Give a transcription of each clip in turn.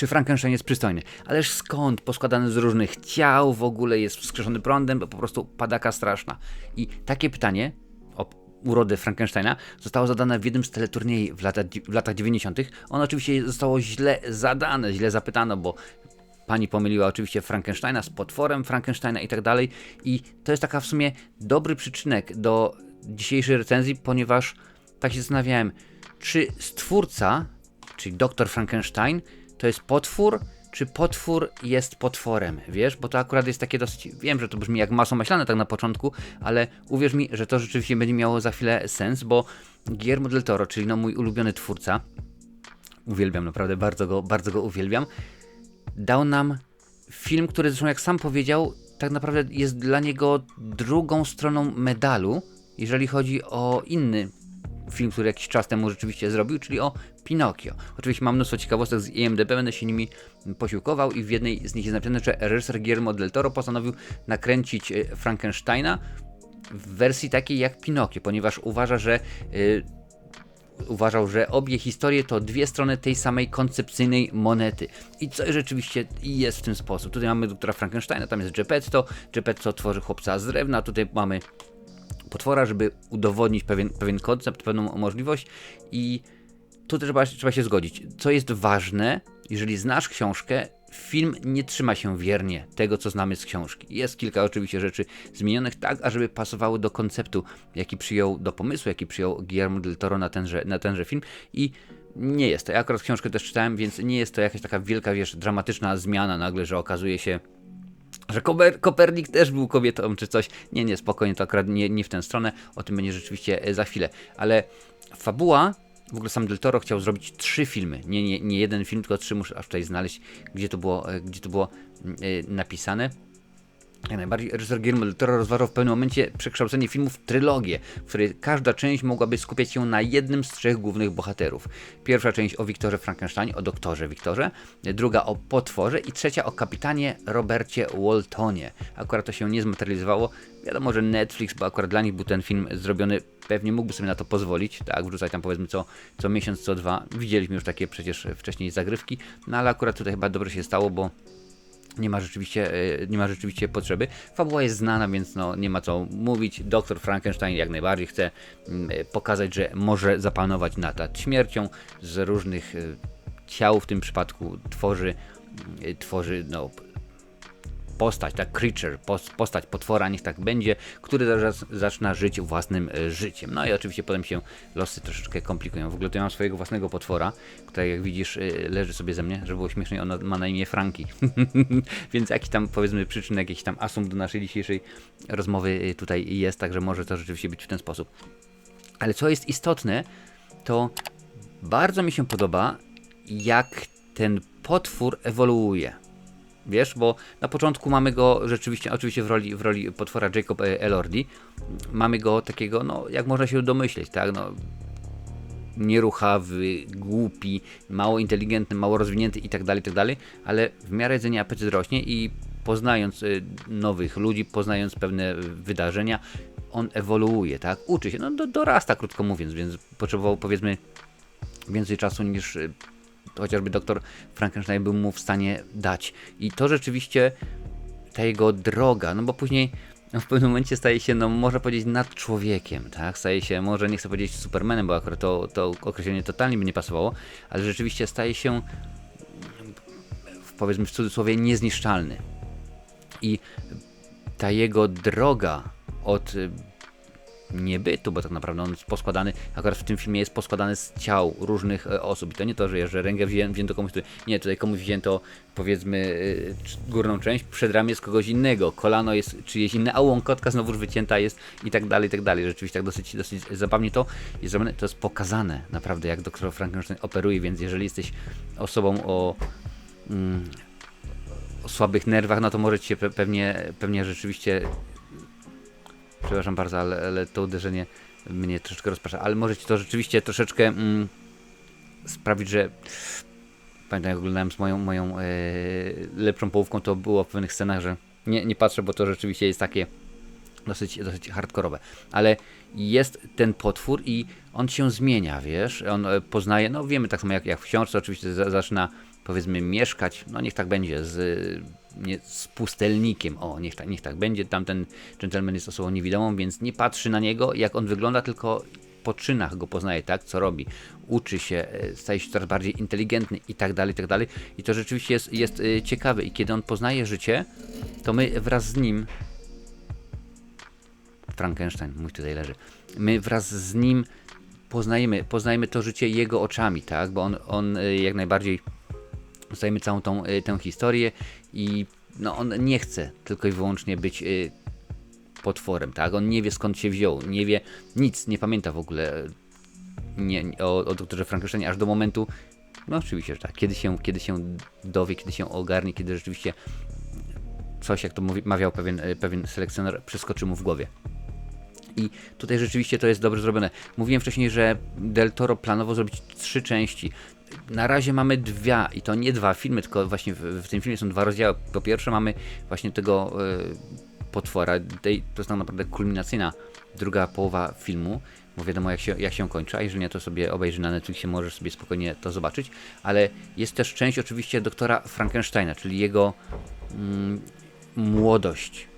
czy Frankenstein jest przystojny. Ależ skąd? Poskładany z różnych ciał, w ogóle jest wskrzeszony prądem, po prostu padaka straszna. I takie pytanie o urodę Frankensteina zostało zadane w jednym z teleturniej w, lata, w latach 90. Ono oczywiście zostało źle zadane, źle zapytano, bo pani pomyliła oczywiście Frankensteina z potworem Frankensteina i tak dalej. I to jest taka w sumie dobry przyczynek do dzisiejszej recenzji, ponieważ tak się zastanawiałem, czy stwórca, czyli doktor Frankenstein, to jest potwór, czy potwór jest potworem, wiesz? Bo to akurat jest takie dosyć, wiem, że to brzmi jak masło maślane tak na początku, ale uwierz mi, że to rzeczywiście będzie miało za chwilę sens, bo Guillermo del Toro, czyli no mój ulubiony twórca, uwielbiam naprawdę, bardzo go, bardzo go uwielbiam, dał nam film, który zresztą jak sam powiedział, tak naprawdę jest dla niego drugą stroną medalu, jeżeli chodzi o inny film, który jakiś czas temu rzeczywiście zrobił, czyli o Pinokio. Oczywiście mam mnóstwo ciekawostek z IMDB, będę się nimi posiłkował i w jednej z nich jest napisane, że reżyser Guillermo del Toro postanowił nakręcić e, Frankensteina w wersji takiej jak Pinokio, ponieważ uważa, że yy, uważał, że obie historie to dwie strony tej samej koncepcyjnej monety. I co rzeczywiście jest w tym sposób. Tutaj mamy doktora Frankensteina, tam jest Geppetto, Geppetto tworzy chłopca z drewna, tutaj mamy potwora, żeby udowodnić pewien, pewien koncept, pewną możliwość i tu trzeba, trzeba się zgodzić. Co jest ważne, jeżeli znasz książkę, film nie trzyma się wiernie tego, co znamy z książki. Jest kilka oczywiście rzeczy zmienionych tak, ażeby pasowały do konceptu, jaki przyjął, do pomysłu, jaki przyjął Guillermo del Toro na tenże, na tenże film i nie jest to. Ja akurat książkę też czytałem, więc nie jest to jakaś taka wielka, wiesz, dramatyczna zmiana nagle, że okazuje się, że Koper Kopernik też był kobietą czy coś. Nie, nie, spokojnie, to akurat nie, nie w tę stronę. O tym będzie rzeczywiście e, za chwilę. Ale fabuła w ogóle sam Del Toro chciał zrobić trzy filmy. Nie, nie, nie jeden film, tylko trzy muszę aż tutaj znaleźć, gdzie to było, e, gdzie to było yy, napisane. Jak najbardziej reżyser Guillermo del Toro rozważał w pewnym momencie przekształcenie filmu w trylogię, w której każda część mogłaby skupiać się na jednym z trzech głównych bohaterów. Pierwsza część o Wiktorze Frankensteinie, o doktorze Wiktorze, druga o potworze i trzecia o kapitanie Robercie Waltonie. Akurat to się nie zmaterializowało. Wiadomo, że Netflix, bo akurat dla nich był ten film zrobiony, pewnie mógłby sobie na to pozwolić, tak, wrzucać tam powiedzmy co, co miesiąc, co dwa. Widzieliśmy już takie przecież wcześniej zagrywki, no ale akurat tutaj chyba dobrze się stało, bo nie ma rzeczywiście, e, nie ma rzeczywiście potrzeby. Fabuła jest znana, więc no, nie ma co mówić. Doktor Frankenstein jak najbardziej chce mm, e, pokazać, że może zapanować nad śmiercią z różnych e, ciał, w tym przypadku tworzy, tworzy no, postać, tak, creature, postać potwora, niech tak będzie, który zaczyna żyć własnym e, życiem. No i oczywiście potem się losy troszeczkę komplikują. W ogóle to ja mam swojego własnego potwora, który jak widzisz e, leży sobie ze mnie, żeby było śmieszniej, on ma na imię Franki. Więc jakiś tam powiedzmy przyczyn, jakiś tam asum do naszej dzisiejszej rozmowy e, tutaj jest, także może to rzeczywiście być w ten sposób. Ale co jest istotne, to bardzo mi się podoba, jak ten potwór ewoluuje. Wiesz, bo na początku mamy go rzeczywiście, oczywiście w roli, w roli potwora Jacob e, Elordi, mamy go takiego, no jak można się domyśleć, tak, no nieruchawy, głupi, mało inteligentny, mało rozwinięty i tak dalej, tak dalej, ale w miarę jedzenia apetyt rośnie i poznając y, nowych ludzi, poznając pewne wydarzenia, on ewoluuje, tak, uczy się, no do, dorasta krótko mówiąc, więc potrzebował powiedzmy więcej czasu niż y, chociażby doktor Frankenstein był mu w stanie dać. I to rzeczywiście ta jego droga, no bo później no w pewnym momencie staje się, no można powiedzieć, nad człowiekiem, tak? Staje się, może nie chcę powiedzieć Supermanem, bo akurat to, to określenie totalnie by nie pasowało, ale rzeczywiście staje się, powiedzmy w cudzysłowie, niezniszczalny. I ta jego droga od niebytu, bo tak naprawdę on jest poskładany, akurat w tym filmie jest poskładany z ciał różnych e, osób. I to nie to, że, że rękę wzię, wzięto komuś, nie, tutaj komuś wzięto powiedzmy e, górną część, przedramię z kogoś innego, kolano jest czyjeś inne, a łąkotka znowuż wycięta jest i tak dalej, i tak dalej. Rzeczywiście tak dosyć, dosyć zabawnie to jest to jest pokazane naprawdę, jak doktor Frankenstein operuje, więc jeżeli jesteś osobą o mm, o słabych nerwach, no to możecie pewnie, pewnie rzeczywiście Przepraszam bardzo, ale, ale to uderzenie mnie troszeczkę rozprasza. Ale może ci to rzeczywiście troszeczkę mm, sprawić, że pamiętam jak oglądałem z moją, moją e, lepszą połówką, to było w pewnych scenach, że nie, nie patrzę, bo to rzeczywiście jest takie dosyć, dosyć hardkorowe. Ale jest ten potwór i on się zmienia, wiesz, on e, poznaje, no wiemy tak samo jak, jak w książce, oczywiście zaczyna powiedzmy mieszkać, no niech tak będzie, z, nie, z pustelnikiem, o niech tak, niech tak będzie, tamten gentleman jest osobą niewidomą, więc nie patrzy na niego, jak on wygląda, tylko po czynach go poznaje, tak, co robi, uczy się, e, staje się coraz bardziej inteligentny i tak dalej, i tak dalej. I to rzeczywiście jest, jest e, ciekawe. I kiedy on poznaje życie, to my wraz z nim Frankenstein, mój tutaj leży. My wraz z nim poznajemy, poznajemy to życie jego oczami, tak? Bo on, on y, jak najbardziej poznajemy całą tą, tę historię i no, on nie chce tylko i wyłącznie być y, potworem, tak? On nie wie skąd się wziął, nie wie nic, nie pamięta w ogóle nie, o, o doktorze Frankensteinie aż do momentu, no oczywiście, że tak, kiedy się, kiedy się dowie, kiedy się ogarnie, kiedy rzeczywiście coś, jak to mówi, mawiał pewien, pewien selekcjoner, przeskoczy mu w głowie. I tutaj rzeczywiście to jest dobrze zrobione. Mówiłem wcześniej, że Del Toro planował zrobić trzy części. Na razie mamy dwa, i to nie dwa filmy, tylko właśnie w, w tym filmie są dwa rozdziały. Po pierwsze mamy właśnie tego y, potwora, tej, to jest tak naprawdę kulminacyjna druga połowa filmu, bo wiadomo jak się, jak się kończy, a jeżeli nie, to sobie obejrzy na Netflixie, możesz sobie spokojnie to zobaczyć, ale jest też część oczywiście doktora Frankensteina, czyli jego mm, młodość,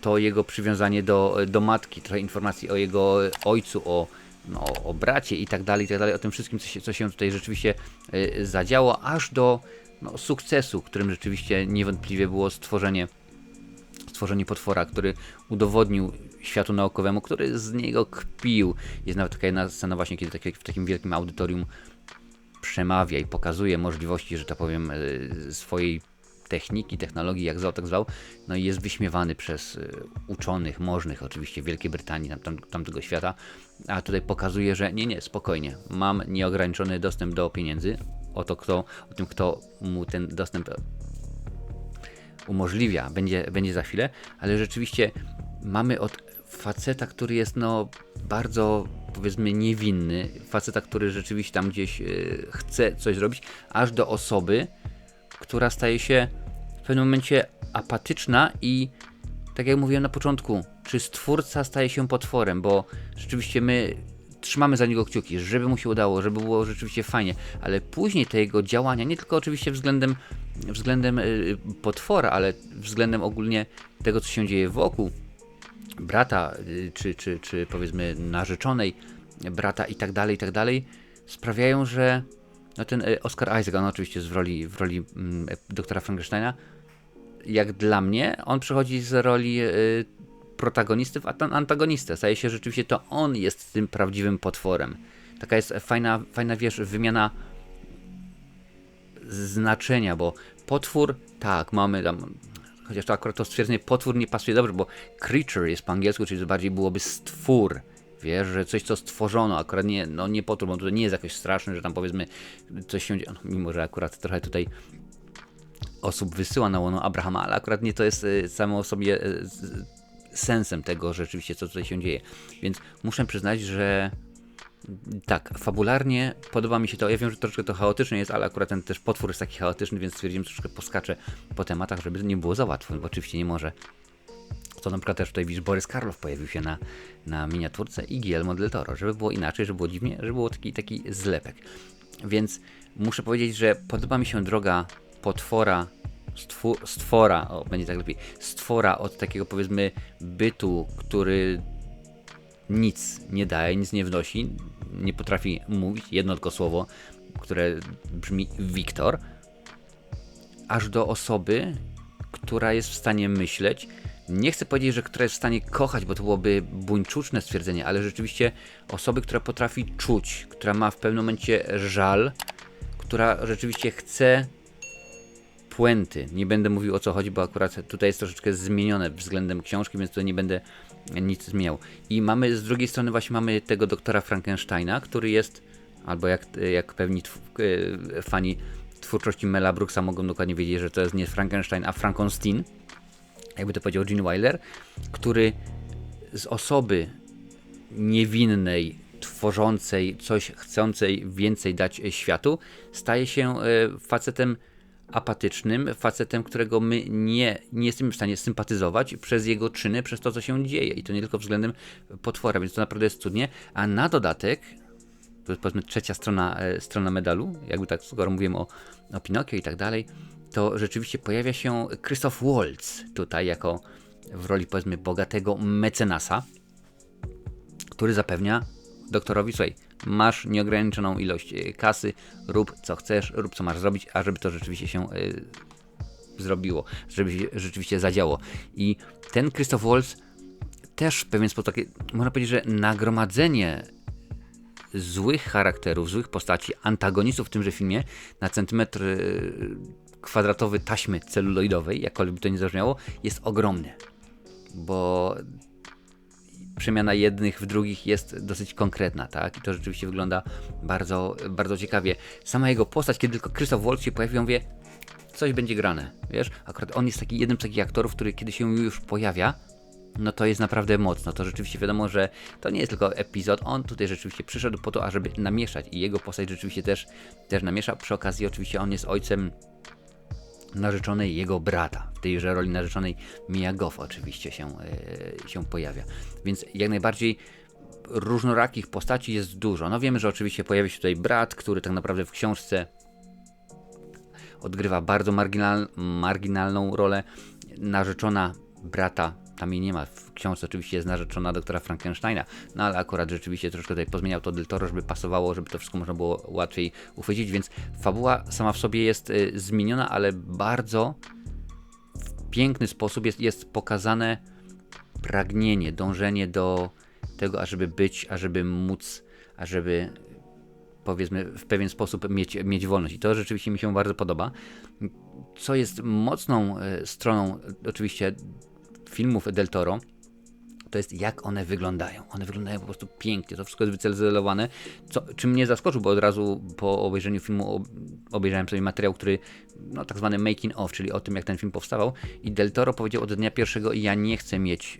to jego przywiązanie do, do matki, trochę informacji o jego ojcu, o, no, o bracie i tak dalej, i tak dalej, o tym wszystkim, co się, co się tutaj rzeczywiście y, zadziało, aż do no, sukcesu, którym rzeczywiście niewątpliwie było stworzenie, stworzenie potwora, który udowodnił światu naukowemu, który z niego kpił. Jest nawet taka jedna scena właśnie, kiedy w takim wielkim audytorium przemawia i pokazuje możliwości, że tak powiem, y, swojej techniki, technologii, jak zwał, tak zwał, no i jest wyśmiewany przez y, uczonych, możnych oczywiście Wielkiej Brytanii, tam, tam, tamtego świata, a tutaj pokazuje, że nie, nie, spokojnie, mam nieograniczony dostęp do pieniędzy, o, to kto, o tym, kto mu ten dostęp umożliwia, będzie, będzie za chwilę, ale rzeczywiście mamy od faceta, który jest no bardzo powiedzmy niewinny, faceta, który rzeczywiście tam gdzieś y, chce coś zrobić, aż do osoby, która staje się w pewnym momencie apatyczna i tak jak mówiłem na początku, czy stwórca staje się potworem, bo rzeczywiście my trzymamy za niego kciuki, żeby mu się udało, żeby było rzeczywiście fajnie, ale później te jego działania, nie tylko oczywiście względem, względem yy, potwora, ale względem ogólnie tego, co się dzieje wokół brata, yy, czy, czy, czy powiedzmy narzeczonej brata i tak dalej, i tak dalej, sprawiają, że no ten e, Oscar Isaac, on oczywiście jest w roli, w roli mm, e, doktora Frankensteina. Jak dla mnie, on przechodzi z roli y, protagonisty w antagonistę. Staje się rzeczywiście to on jest tym prawdziwym potworem. Taka jest fajna, fajna wiesz, wymiana znaczenia, bo potwór, tak, mamy tam, chociaż to akurat to stwierdzenie potwór nie pasuje dobrze, bo creature jest po angielsku, czyli bardziej byłoby stwór wiesz, że coś, co stworzono, akurat nie, no nie po to, bo to nie jest jakoś straszne, że tam powiedzmy coś się dzieje, no, mimo że akurat trochę tutaj osób wysyła na łono Abrahama, ale akurat nie to jest y, samo sobie y, sensem tego rzeczywiście, co tutaj się dzieje. Więc muszę przyznać, że tak, fabularnie podoba mi się to. Ja wiem, że troszkę to chaotyczne jest, ale akurat ten też potwór jest taki chaotyczny, więc stwierdziłem, że troszkę poskaczę po tematach, żeby nie było za łatwo, bo oczywiście nie może to na przykład też tutaj widzisz, Borys Karlow pojawił się na, na miniaturce i Guillermo del Toro, żeby było inaczej, żeby było dziwnie, żeby było taki, taki zlepek. Więc muszę powiedzieć, że podoba mi się droga potwora, stwora, o, będzie tak lepiej, stwora od takiego powiedzmy bytu, który nic nie daje, nic nie wnosi, nie potrafi mówić, jedno tylko słowo, które brzmi Wiktor, aż do osoby, która jest w stanie myśleć, nie chcę powiedzieć, że która jest w stanie kochać, bo to byłoby buńczuczne stwierdzenie, ale rzeczywiście osoby, która potrafi czuć, która ma w pewnym momencie żal, która rzeczywiście chce puenty. Nie będę mówił o co chodzi, bo akurat tutaj jest troszeczkę zmienione względem książki, więc tutaj nie będę nic zmieniał. I mamy z drugiej strony właśnie mamy tego doktora Frankensteina, który jest, albo jak, jak pewni tw e, fani twórczości Mela Brooksa mogą dokładnie wiedzieć, że to jest nie Frankenstein, a Frankenstein jakby to powiedział Gene Wilder, który z osoby niewinnej, tworzącej coś, chcącej więcej dać światu, staje się e, facetem apatycznym, facetem, którego my nie, nie jesteśmy w stanie sympatyzować przez jego czyny, przez to, co się dzieje. I to nie tylko względem potwora, więc to naprawdę jest cudnie. A na dodatek to jest powiedzmy trzecia strona, e, strona medalu, jakby tak, skoro mówimy o, o Pinokio i tak dalej, to rzeczywiście pojawia się Christoph Waltz tutaj jako w roli powiedzmy bogatego mecenasa, który zapewnia doktorowi, słuchaj, masz nieograniczoną ilość e, kasy, rób co chcesz, rób co masz zrobić, a żeby to rzeczywiście się y, zrobiło, żeby się rzeczywiście zadziało. I ten Christoph Waltz też w pewien sposób takie, można powiedzieć, że nagromadzenie złych charakterów, złych postaci, antagonistów w tymże filmie na centymetr y, kwadratowy taśmy celuloidowej, jakkolwiek by to nie zabrzmiało, jest ogromny. Bo przemiana jednych w drugich jest dosyć konkretna, tak? I to rzeczywiście wygląda bardzo, bardzo ciekawie. Sama jego postać, kiedy tylko Christoph Waltz się pojawił, wie, coś będzie grane, wiesz? Akurat on jest taki jednym z takich aktorów, który kiedy się już pojawia, no to jest naprawdę mocno. To rzeczywiście wiadomo, że to nie jest tylko epizod. On tutaj rzeczywiście przyszedł po to, ażeby namieszać i jego postać rzeczywiście też, też namiesza. Przy okazji oczywiście on jest ojcem narzeczonej jego brata. W tejże roli narzeczonej Mia Goff oczywiście się, yy, się pojawia. Więc jak najbardziej różnorakich postaci jest dużo. No wiemy, że oczywiście pojawi się tutaj brat, który tak naprawdę w książce odgrywa bardzo marginal, marginalną rolę. Narzeczona brata, tam jej nie ma, w książce oczywiście jest narzeczona doktora Frankensteina, no ale akurat rzeczywiście troszkę tutaj pozmieniał to Del Toro, żeby pasowało, żeby to wszystko można było łatwiej uchwycić, więc fabuła sama w sobie jest y, zmieniona, ale bardzo w piękny sposób jest, jest pokazane pragnienie, dążenie do tego, ażeby być, ażeby móc, ażeby powiedzmy w pewien sposób mieć, mieć wolność. I to rzeczywiście mi się bardzo podoba. Co jest mocną e, stroną oczywiście filmów Del Toro, to jest jak one wyglądają. One wyglądają po prostu pięknie, to wszystko jest wycelowane, co, czym mnie zaskoczył, bo od razu po obejrzeniu filmu obejrzałem sobie materiał, który, no tak zwany making of, czyli o tym jak ten film powstawał i Del Toro powiedział od dnia pierwszego ja nie chcę mieć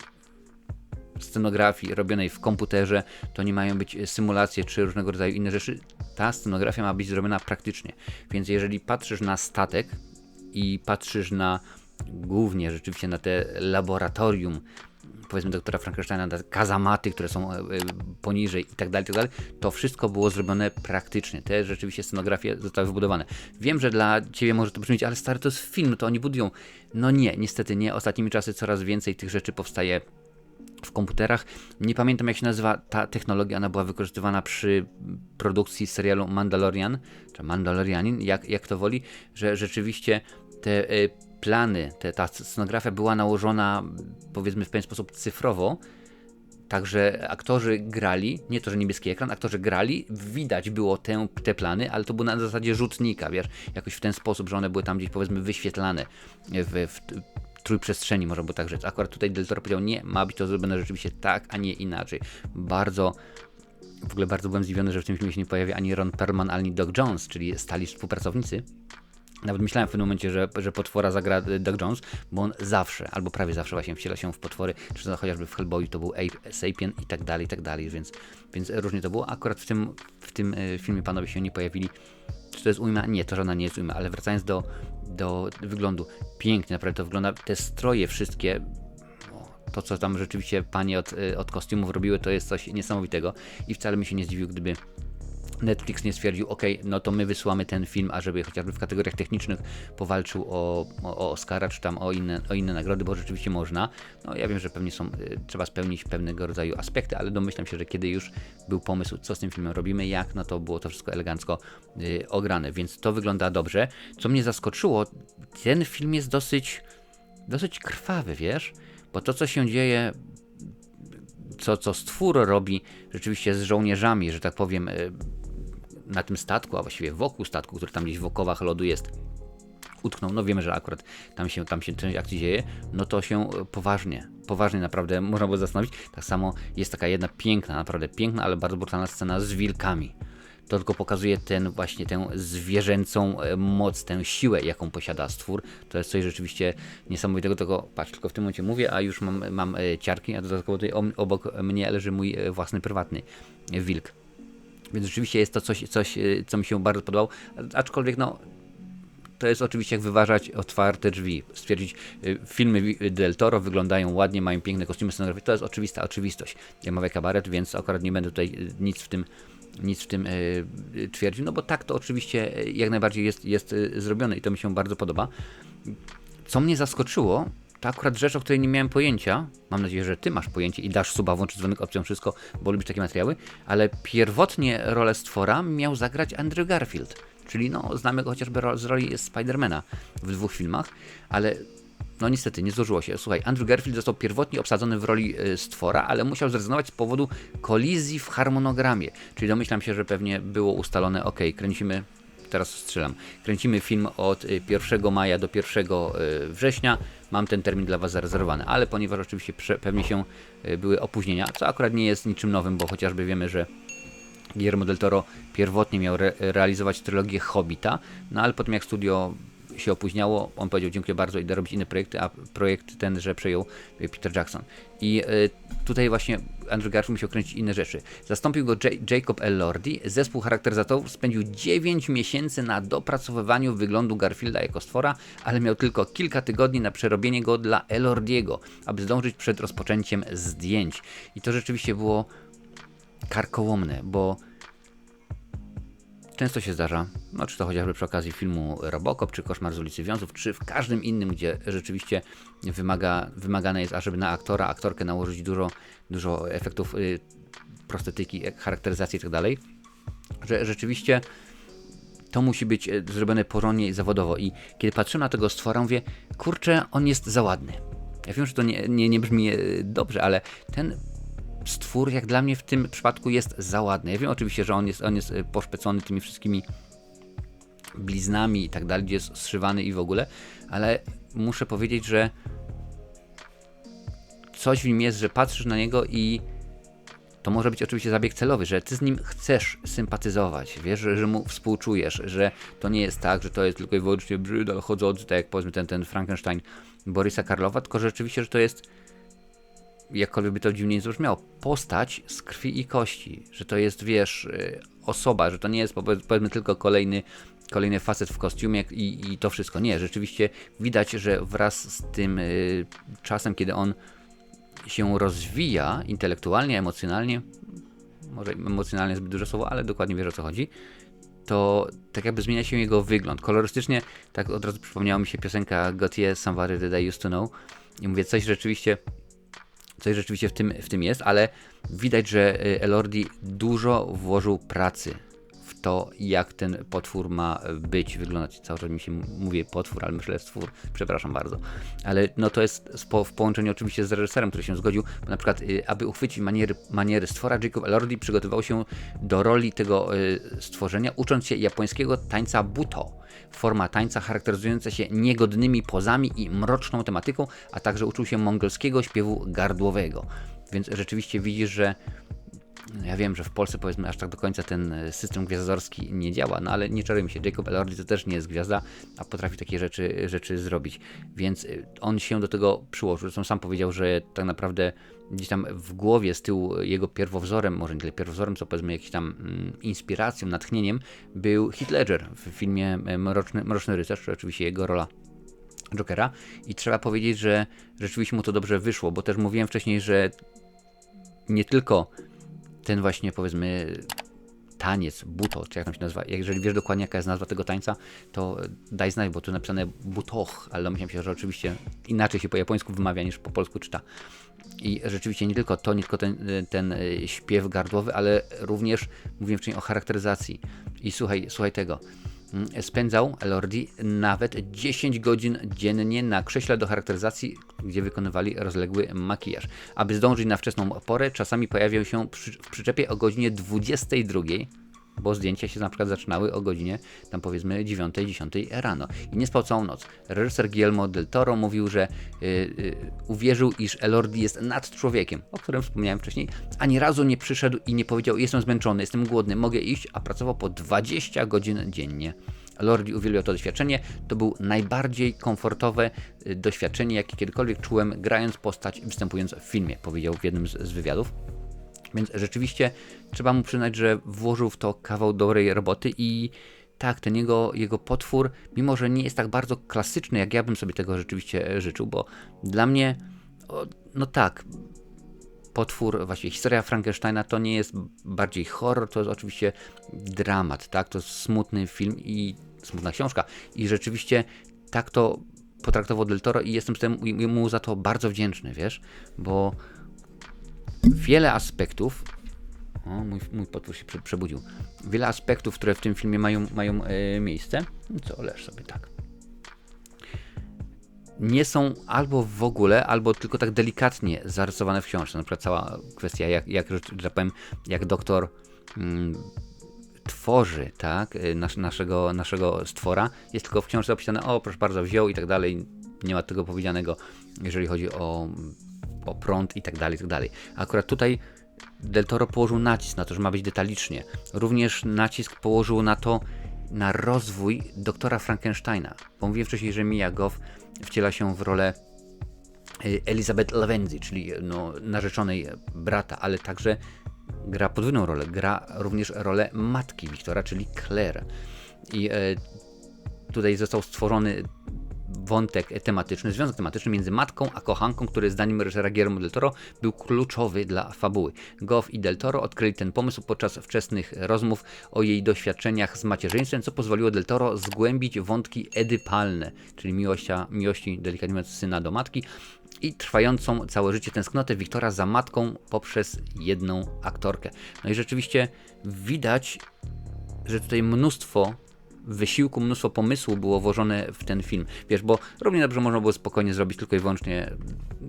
scenografii robionej w komputerze, to nie mają być symulacje czy różnego rodzaju inne rzeczy. Ta scenografia ma być zrobiona praktycznie. Więc jeżeli patrzysz na statek i patrzysz na głównie rzeczywiście na te laboratorium, powiedzmy doktora Frankensteina, te kazamaty, które są e, e, poniżej i tak dalej, tak dalej, to wszystko było zrobione praktycznie. Te rzeczywiście scenografie zostały wybudowane. Wiem, że dla Ciebie może to brzmieć, ale stary, to jest film, no to oni budują. No nie, niestety nie. Ostatnimi czasy coraz więcej tych rzeczy powstaje w komputerach. Nie pamiętam jak się nazywa ta technologia, ona była wykorzystywana przy produkcji serialu Mandalorian, czy Mandalorianin, jak, jak to woli, że rzeczywiście te y, plany, te, ta scenografia była nałożona powiedzmy w pewien sposób cyfrowo, Także aktorzy grali, nie to, że niebieski ekran, aktorzy grali, widać było te, te plany, ale to było na zasadzie rzutnika, wiesz, jakoś w ten sposób, że one były tam gdzieś powiedzmy wyświetlane w, w trójprzestrzeni, można było tak rzec. Akurat tutaj Del Toro powiedział, nie, ma być to zrobione rzeczywiście tak, a nie inaczej. Bardzo, w ogóle bardzo byłem zdziwiony, że w tym filmie się nie pojawi ani Ron Perlman, ani Doug Jones, czyli stali współpracownicy. Nawet myślałem w pewnym momencie, że, że potwora zagra Doug Jones, bo on zawsze, albo prawie zawsze właśnie wciela się w potwory, czy to chociażby w Hellboyu to był Ape Sapien i tak dalej, i tak dalej, więc, więc różnie to było. Akurat w tym, w tym e, filmie panowie się nie pojawili. Czy to jest ujma? Nie, to żadna nie jest ujma, ale wracając do, do wyglądu, pięknie naprawdę to wygląda, te stroje wszystkie, to co tam rzeczywiście panie od, e, od kostiumów robiły, to jest coś niesamowitego i wcale mi się nie zdziwił, gdyby Netflix nie stwierdził, ok, no to my wysyłamy ten film, ażeby chociażby w kategoriach technicznych powalczył o, o, o Oscara, czy tam o inne, o inne nagrody, bo rzeczywiście można. No ja wiem, że pewnie są, y, trzeba spełnić pewnego rodzaju aspekty, ale domyślam się, że kiedy już był pomysł, co z tym filmem robimy, jak, no to było to wszystko elegancko y, ograne, więc to wygląda dobrze. Co mnie zaskoczyło, ten film jest dosyć, dosyć krwawy, wiesz, bo to, co się dzieje co, co stwór robi rzeczywiście z żołnierzami, że tak powiem, y, na tym statku, a właściwie wokół statku, który tam gdzieś w okowach lodu jest, utknął, no wiemy, że akurat tam się, tam się część akcji dzieje, no to się poważnie, poważnie naprawdę można było zastanowić. Tak samo jest taka jedna piękna, naprawdę piękna, ale bardzo brutalna scena z wilkami. To tylko pokazuje ten właśnie tę zwierzęcą e, moc, tę siłę, jaką posiada stwór. To jest coś rzeczywiście niesamowitego. Tylko patrz, tylko w tym momencie mówię, a już mam, mam e, ciarki, a dodatkowo tutaj obok mnie leży mój e, własny prywatny wilk. Więc rzeczywiście jest to coś, coś, y, co mi się bardzo podobało, aczkolwiek no, to jest oczywiście jak wyważać otwarte drzwi, stwierdzić, y, filmy Del Toro wyglądają ładnie, mają piękne kostiumy scenograficzne, to jest oczywista oczywistość. Ja mówię kabaret, więc akurat nie będę tutaj y, nic w tym nic w tym y, twierdził, no bo tak to oczywiście jak najbardziej jest, jest zrobione i to mi się bardzo podoba. Co mnie zaskoczyło, to akurat rzecz, o której nie miałem pojęcia. Mam nadzieję, że ty masz pojęcie i dasz suba, włączyć dzwonek opcją wszystko, bo lubisz takie materiały. Ale pierwotnie rolę stwora miał zagrać Andrew Garfield. Czyli no, znamy go chociażby z roli Spidermana w dwóch filmach, ale no niestety nie złożyło się. Słuchaj, Andrew Garfield został pierwotnie obsadzony w roli y, stwora, ale musiał zrezygnować z powodu kolizji w harmonogramie. Czyli domyślam się, że pewnie było ustalone, ok, kręcimy teraz strzelam. Kręcimy film od 1 y, maja do 1 y, września. Mam ten termin dla Was zarezerwowany, ale ponieważ oczywiście pewnie się y, były opóźnienia, co akurat nie jest niczym nowym, bo chociażby wiemy, że Guillermo del Toro pierwotnie miał re realizować trylogię Hobbita, no ale potem jak studio się opóźniało, on powiedział dziękuję bardzo, idę robić inne projekty, a projekt ten, że przejął Peter Jackson. I tutaj właśnie Andrew Garfield musiał kręcić inne rzeczy. Zastąpił go J Jacob Elordi, zespół charakteryzatorów spędził 9 miesięcy na dopracowywaniu wyglądu Garfielda jako stwora, ale miał tylko kilka tygodni na przerobienie go dla Elordiego, aby zdążyć przed rozpoczęciem zdjęć. I to rzeczywiście było karkołomne, bo Często się zdarza, no czy to chociażby przy okazji filmu Robocop, czy Koszmar z ulicy Wiązów, czy w każdym innym, gdzie rzeczywiście wymaga, wymagane jest, ażeby na aktora, aktorkę nałożyć dużo, dużo efektów y, prostetyki, charakteryzacji itd., tak że rzeczywiście to musi być y, zrobione porządnie i zawodowo. I kiedy patrzę na tego stwora, mówię, kurczę, on jest za ładny. Ja wiem, że to nie, nie, nie brzmi y, dobrze, ale ten stwór jak dla mnie w tym przypadku jest za ładny. Ja wiem oczywiście, że on jest, on jest e, poszpecony tymi wszystkimi bliznami i tak dalej, gdzie jest zszywany i w ogóle, ale muszę powiedzieć, że coś w nim jest, że patrzysz na niego i to może być oczywiście zabieg celowy, że ty z nim chcesz sympatyzować, wiesz, że, że mu współczujesz, że to nie jest tak, że to jest tylko i wyłącznie brzydal chodzący, tak jak powiedzmy ten, ten Frankenstein Borysa Karlowa, tylko że rzeczywiście, że to jest jakkolwiek by to dziwnie zabrzmiało, postać z krwi i kości, że to jest, wiesz, y, osoba, że to nie jest powiedzmy tylko kolejny, kolejny facet w kostiumie i, i to wszystko. Nie, rzeczywiście widać, że wraz z tym y, czasem, kiedy on się rozwija intelektualnie, emocjonalnie, może emocjonalnie zbyt duże słowo, ale dokładnie wiesz o co chodzi, to tak jakby zmienia się jego wygląd. Kolorystycznie, tak od razu przypomniała mi się piosenka Gautier Somebody That I Used To Know i mówię, coś rzeczywiście Coś rzeczywiście w tym, w tym jest, ale widać, że y, Elordi dużo włożył pracy to, jak ten potwór ma być, wyglądać. Cały czas mi się mówi potwór, ale myślę stwór, przepraszam bardzo. Ale no to jest w połączeniu oczywiście z reżyserem, który się zgodził, bo na przykład, y, aby uchwycić maniery, maniery stwora, Jacob Elordi przygotował się do roli tego y, stworzenia, ucząc się japońskiego tańca buto forma tańca charakteryzująca się niegodnymi pozami i mroczną tematyką, a także uczył się mongolskiego śpiewu gardłowego. Więc rzeczywiście widzisz, że ja wiem, że w Polsce powiedzmy aż tak do końca ten system gwiazdorski nie działa, no ale nie czarujmy się, Jacob Elordi to też nie jest gwiazda, a potrafi takie rzeczy, rzeczy zrobić. Więc y, on się do tego przyłożył. Zresztą sam powiedział, że tak naprawdę gdzieś tam w głowie z tyłu jego pierwowzorem, może nie tyle pierwowzorem, co powiedzmy jakimś tam mm, inspiracją, natchnieniem, był Heath Ledger w filmie e, Mroczny, Mroczny Rycerz, czy oczywiście jego rola Jokera. I trzeba powiedzieć, że rzeczywiście mu to dobrze wyszło, bo też mówiłem wcześniej, że nie tylko ten właśnie powiedzmy taniec, buto, czy jak tam się nazywa. Jeżeli wiesz dokładnie jaka jest nazwa tego tańca, to daj znać, bo tu napisane butoch, ale domyślam się, że oczywiście inaczej się po japońsku wymawia niż po polsku czyta. I rzeczywiście nie tylko to, nie tylko ten, ten e, śpiew gardłowy, ale również mówiłem wcześniej o charakteryzacji. I słuchaj, słuchaj tego. Mm, spędzał Elordi nawet 10 godzin dziennie na krześle do charakteryzacji, gdzie wykonywali rozległy makijaż. Aby zdążyć na wczesną porę, czasami pojawiał się przy, w przyczepie o godzinie 22 bo zdjęcia się na przykład zaczynały o godzinie tam powiedzmy 9-10 rano i nie spał całą noc. Reżyser Guillermo del Toro mówił, że yy, yy, uwierzył, iż Elordi jest nad człowiekiem, o którym wspomniałem wcześniej. Ani razu nie przyszedł i nie powiedział, jestem zmęczony, jestem głodny, mogę iść, a pracował po 20 godzin dziennie. Lordi uwielbiał to doświadczenie. To był najbardziej komfortowe y, doświadczenie, jakie kiedykolwiek czułem, grając postać i występując w filmie, powiedział w jednym z, z wywiadów. Więc rzeczywiście trzeba mu przyznać, że włożył w to kawał dobrej roboty i tak, ten jego, jego potwór, mimo że nie jest tak bardzo klasyczny, jak ja bym sobie tego rzeczywiście życzył, bo dla mnie, no tak, potwór, właściwie historia Frankensteina to nie jest bardziej horror, to jest oczywiście dramat, tak? To jest smutny film i smutna książka. I rzeczywiście tak to potraktował Del Toro i jestem mu za to bardzo wdzięczny, wiesz? Bo wiele aspektów o, mój, mój potwór się przebudził. Wiele aspektów, które w tym filmie mają, mają e, miejsce. Co, leż sobie tak nie są albo w ogóle, albo tylko tak delikatnie zarysowane w książce. Na przykład cała kwestia, jak, jak że tak powiem, jak doktor mm, tworzy, tak, y, nas, naszego, naszego stwora, jest tylko w książce opisane, o proszę bardzo, wziął i tak dalej. Nie ma tego powiedzianego, jeżeli chodzi o, o prąd i tak dalej, i tak dalej. Akurat tutaj Del Toro położył nacisk na to, że ma być detalicznie. Również nacisk położył na to, na rozwój doktora Frankensteina. Bo mówiłem wcześniej, że Mia Goff wciela się w rolę y, Elizabeth Lavenzi, czyli no, narzeczonej brata, ale także gra podwójną rolę. Gra również rolę matki Wiktora, czyli Claire. I e, tutaj został stworzony wątek tematyczny, związek tematyczny między matką a kochanką, który zdaniem reżysera Guillermo del Toro był kluczowy dla fabuły. Goff i del Toro odkryli ten pomysł podczas wczesnych rozmów o jej doświadczeniach z macierzyństwem, co pozwoliło del Toro zgłębić wątki edypalne, czyli miłościa, miłości delikatnie mówiąc syna do matki i trwającą całe życie tęsknotę Wiktora za matką poprzez jedną aktorkę. No i rzeczywiście widać, że tutaj mnóstwo wysiłku, mnóstwo pomysłu było włożone w ten film. Wiesz, bo równie dobrze można było spokojnie zrobić tylko i wyłącznie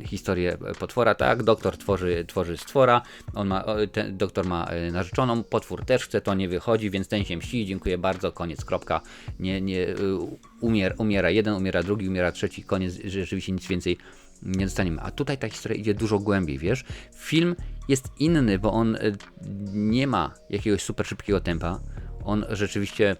historię potwora, tak? Doktor tworzy, tworzy stwora, on ma, ten, doktor ma e, narzeczoną, potwór też chce, to nie wychodzi, więc ten się mści, dziękuję bardzo, koniec, kropka. Nie, nie, e, umier, umiera jeden, umiera drugi, umiera trzeci, koniec, rzeczywiście nic więcej nie dostaniemy. A tutaj ta historia idzie dużo głębiej, wiesz? Film jest inny, bo on e, nie ma jakiegoś super szybkiego tempa. On rzeczywiście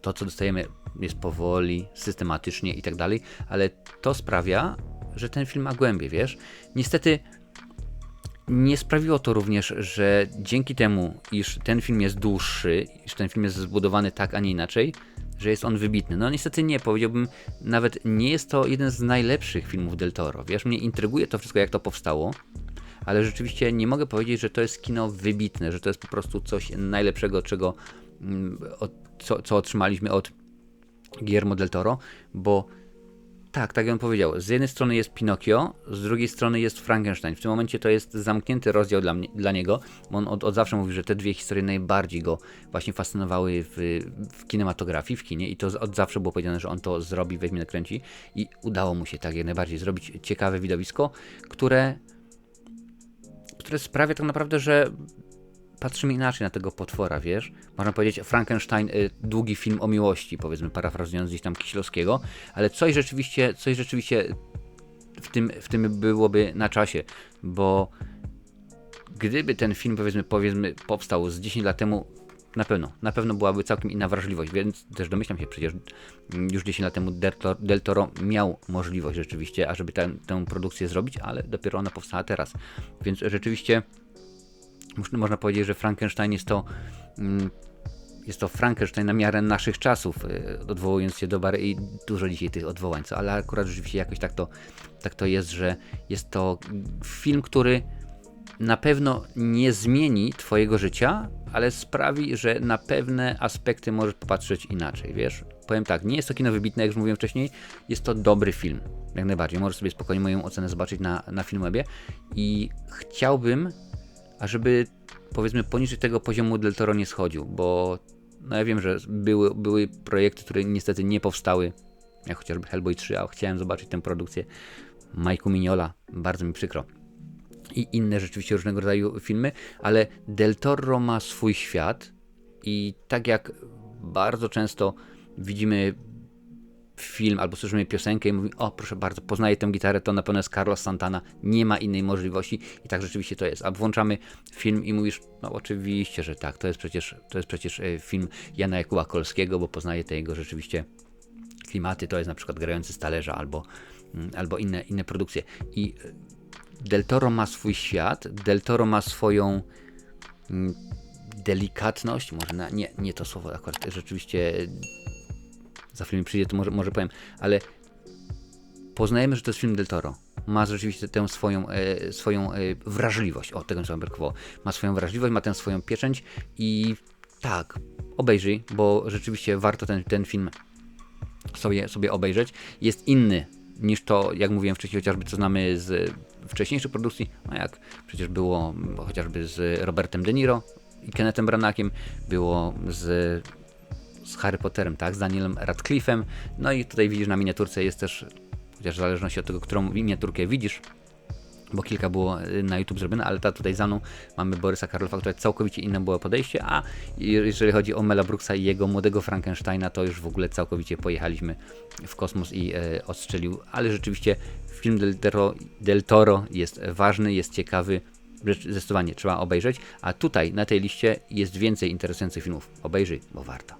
to, co dostajemy, jest powoli, systematycznie i tak dalej, ale to sprawia, że ten film ma głębię, wiesz? Niestety nie sprawiło to również, że dzięki temu, iż ten film jest dłuższy, iż ten film jest zbudowany tak, a nie inaczej, że jest on wybitny. No niestety nie, powiedziałbym, nawet nie jest to jeden z najlepszych filmów Del Toro. Wiesz, mnie intryguje to wszystko, jak to powstało, ale rzeczywiście nie mogę powiedzieć, że to jest kino wybitne, że to jest po prostu coś najlepszego, czego mm, od co, co otrzymaliśmy od Guillermo del Toro, bo tak, tak jak on powiedział, z jednej strony jest Pinokio, z drugiej strony jest Frankenstein. W tym momencie to jest zamknięty rozdział dla, mnie, dla niego, on od, od, zawsze mówi, że te dwie historie najbardziej go właśnie fascynowały w, w, kinematografii, w kinie i to od zawsze było powiedziane, że on to zrobi, weźmie, nakręci i udało mu się tak jak najbardziej zrobić ciekawe widowisko, które, które sprawia tak naprawdę, że patrzymy inaczej na tego potwora, wiesz? Można powiedzieć Frankenstein, y, długi film o miłości, powiedzmy, parafrazując gdzieś tam Kiślowskiego, ale coś rzeczywiście, coś rzeczywiście w tym, w tym byłoby na czasie, bo gdyby ten film, powiedzmy, powiedzmy, powstał z 10 lat temu, na pewno, na pewno byłaby całkiem inna wrażliwość, więc też domyślam się, przecież już 10 lat temu Del Toro miał możliwość rzeczywiście, ażeby tę produkcję zrobić, ale dopiero ona powstała teraz. Więc rzeczywiście można powiedzieć, że Frankenstein jest to mm, jest to Frankenstein na miarę naszych czasów, y, odwołując się do Bary i dużo dzisiaj tych odwołań, co, ale akurat rzeczywiście jakoś tak to, tak to jest, że jest to film, który na pewno nie zmieni Twojego życia, ale sprawi, że na pewne aspekty możesz popatrzeć inaczej, wiesz? Powiem tak, nie jest to kino wybitne, jak już mówiłem wcześniej, jest to dobry film, jak najbardziej. Możesz sobie spokojnie moją ocenę zobaczyć na, na Filmwebie i chciałbym, ażeby powiedzmy poniżej tego poziomu Del Toro nie schodził, bo no ja wiem, że były, były projekty, które niestety nie powstały, jak chociażby Hellboy 3, a chciałem zobaczyć tę produkcję Majku Mignola, bardzo mi przykro. I inne rzeczywiście różnego rodzaju filmy, ale Del Toro ma swój świat i tak jak bardzo często widzimy film albo słyszymy piosenkę i mówi, o proszę bardzo, poznaję tę gitarę, to na pewno jest Carlos Santana, nie ma innej możliwości i tak rzeczywiście to jest. A włączamy film i mówisz, no oczywiście, że tak, to jest przecież, to jest przecież e, film Jana Jakuba Kolskiego, bo poznaję te jego rzeczywiście klimaty, to jest na przykład Grający z talerza albo, mm, albo inne, inne produkcje. I e, Del Toro ma swój świat, Del Toro ma swoją mm, delikatność, może na, nie, nie to słowo akurat rzeczywiście za mi przyjdzie, to może, może powiem, ale poznajemy, że to jest film Del Toro. Ma rzeczywiście tę swoją, e, swoją e, wrażliwość. O, tego mi brakowało. Ma swoją wrażliwość, ma tę swoją pieczęć i tak, obejrzyj, bo rzeczywiście warto ten, ten film sobie, sobie obejrzeć. Jest inny niż to, jak mówiłem wcześniej, chociażby co znamy z wcześniejszych produkcji, no jak przecież było chociażby z Robertem De Niro i Kennethem Branakiem, było z, z Harry Potterem, tak, z Danielem Radcliffe'em, no i tutaj widzisz na miniaturce jest też, chociaż w zależności od tego, którą miniaturkę widzisz, bo kilka było y, na YouTube zrobione, ale ta tutaj za mną mamy Borysa Karlofa, które całkowicie inne było podejście, a jeżeli chodzi o Mela Brooksa i jego młodego Frankensteina, to już w ogóle całkowicie pojechaliśmy w kosmos i e, odstrzelił, ale rzeczywiście film Del Toro, Del Toro jest ważny, jest ciekawy, zdecydowanie trzeba obejrzeć, a tutaj na tej liście jest więcej interesujących filmów. Obejrzyj, bo warto.